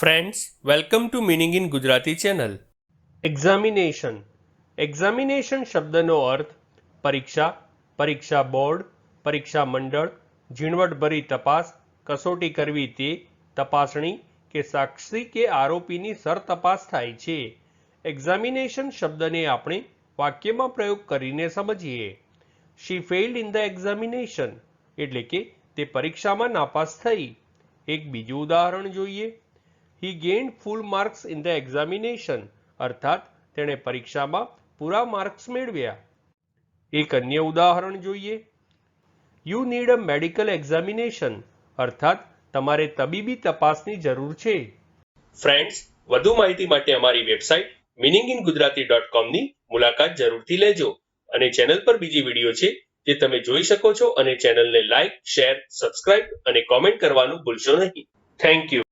Friends welcome to meaning in Gujarati channel examination examination શબ્દનો અર્થ પરીક્ષા પરીક્ષા બોર્ડ, પરીક્ષા મંડળ, ઝીણવટભરી તપાસ, કસોટી કરવી તે, તપાસણી કે સાક્ષી કે આરોપીની સરતપાસ થાય છે. એક્ઝામિનેશન શબ્દને આપણે વાક્યમાં પ્રયોગ કરીને સમજીએ. She failed in the examination એટલે કે તે પરીક્ષામાં નાપાસ થઈ. એક બીજું ઉદાહરણ જોઈએ. He gained full marks in the examination અર્થાત, તેણે પરીક્ષામાં પૂરા માર્ક્સ મેળવ્યા. એક અન્ય ઉદાહરણ જોઈએ. You need a medical examination અર્થાત, તમારે તબીબી તપાસની જરૂર છે. ફ્રેન્ડ્સ વધુ માહિતી માટે અમારી website meaning in Gujarati dot કોમની મુલાકાત જરૂરથી લેજો. અને ચેનલ પર બીજી વીડિયો છે, જે તમે જોઈ શકો છો અને ચેનલને લાઇક શેર સબસ્ક્રાઇબ અને કોમેન્ટ કરવાનું ભૂલશો નહીં. Thank you